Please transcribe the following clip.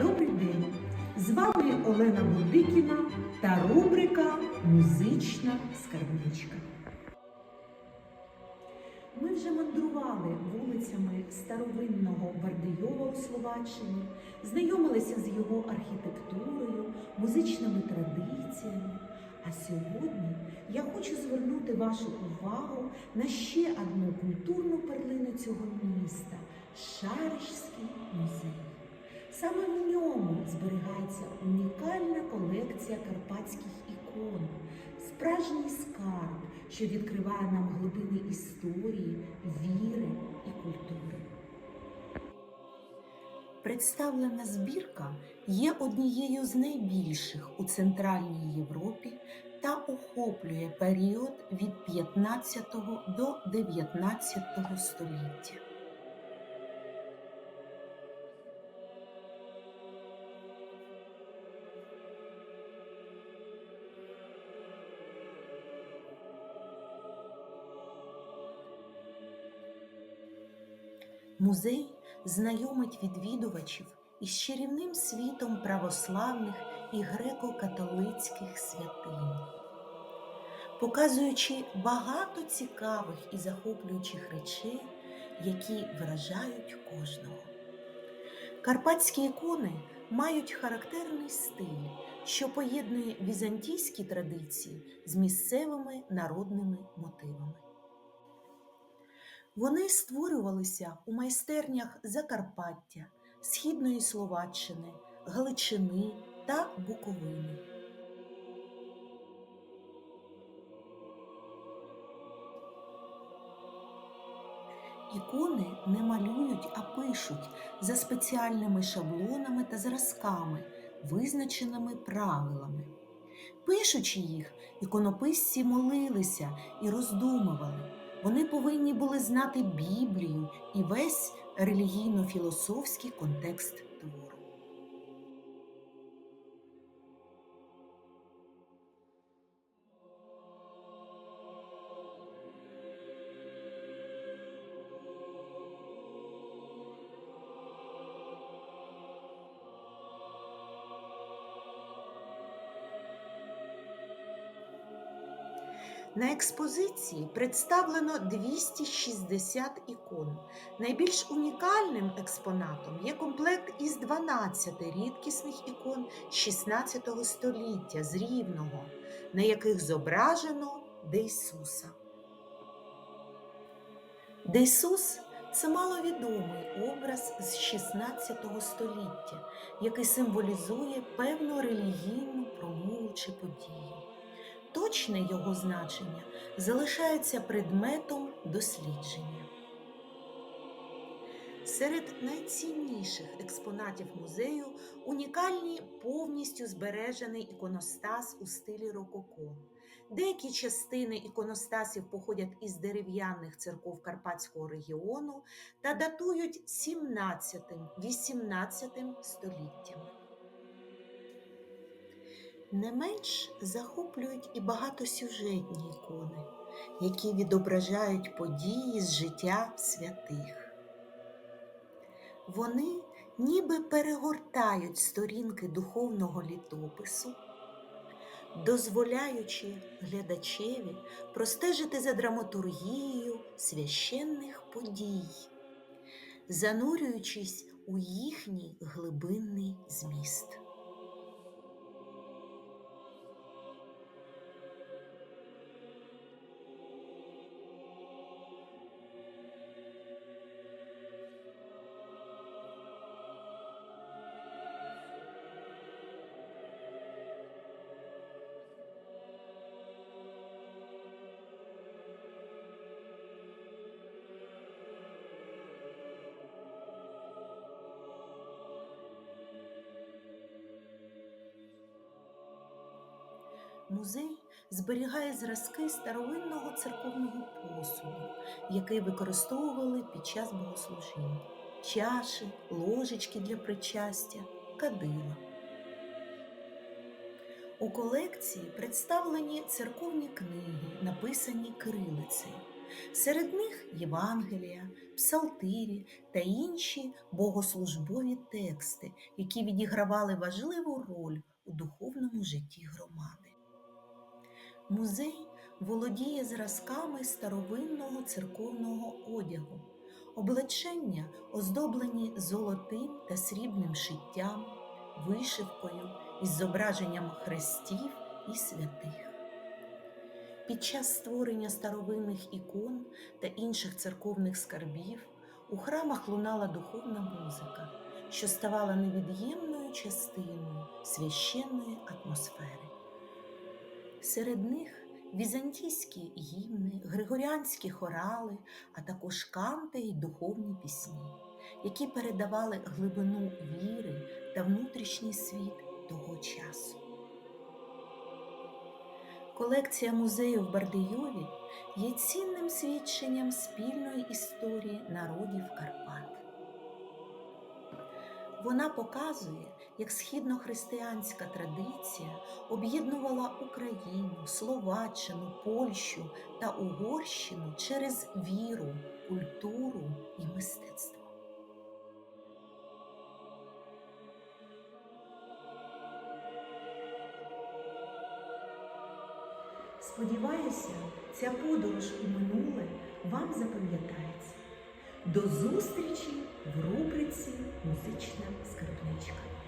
Добрий день! З вами Олена Будикіна та рубрика Музична скарбничка. Ми вже мандрували вулицями старовинного Бардийова у Словаччині, знайомилися з його архітектурою, музичними традиціями. А сьогодні я хочу звернути вашу увагу на ще одну культурну перлину цього міста Шаришський музей. Саме в ньому зберігається унікальна колекція карпатських ікон, справжній скарб, що відкриває нам глибини історії, віри і культури. Представлена збірка є однією з найбільших у Центральній Європі та охоплює період від 15 до 19 століття. Музей знайомить відвідувачів із чарівним світом православних і греко-католицьких святинь, показуючи багато цікавих і захоплюючих речей, які вражають кожного. Карпатські ікони мають характерний стиль, що поєднує візантійські традиції з місцевими народними мотивами. Вони створювалися у майстернях Закарпаття, Східної Словаччини, Галичини та Буковини. Ікони не малюють, а пишуть за спеціальними шаблонами та зразками, визначеними правилами. Пишучи їх, іконописці молилися і роздумували. Вони повинні були знати Біблію і весь релігійно-філософський контекст твору. На експозиції представлено 260 ікон. Найбільш унікальним експонатом є комплект із 12 рідкісних ікон 16 століття з Рівного, на яких зображено Дейсуса. Дейсус це маловідомий образ з 16 століття, який символізує певну релігійну промову чи подію. Точне його значення залишається предметом дослідження. Серед найцінніших експонатів музею унікальний повністю збережений іконостас у стилі рококо. Деякі частини іконостасів походять із дерев'яних церков Карпатського регіону та датують 17-18 століттями. Не менш захоплюють і багатосюжетні ікони, які відображають події з життя святих. Вони ніби перегортають сторінки духовного літопису, дозволяючи глядачеві простежити за драматургією священних подій, занурюючись у їхній глибинний зміст. Музей зберігає зразки старовинного церковного посуду, який використовували під час богослужінь, чаші, ложечки для причастя, кадила. У колекції представлені церковні книги, написані кирилицею, Серед них Євангелія, Псалтирі та інші богослужбові тексти, які відігравали важливу роль у духовному житті громади. Музей володіє зразками старовинного церковного одягу, облачення оздоблені золотим та срібним шиттям, вишивкою із зображенням хрестів і святих. Під час створення старовинних ікон та інших церковних скарбів у храмах лунала духовна музика, що ставала невід'ємною частиною священної атмосфери. Серед них візантійські гімни, григоріанські хорали, а також канти й духовні пісні, які передавали глибину віри та внутрішній світ того часу. Колекція музею в Бардийові є цінним свідченням спільної історії народів Карпат. Вона показує, як східнохристиянська традиція об'єднувала Україну, Словаччину, Польщу та Угорщину через віру, культуру і мистецтво. Сподіваюся, ця подорож у минуле вам запам'ятається. До зустрічі в рубриці Музична скарбничка.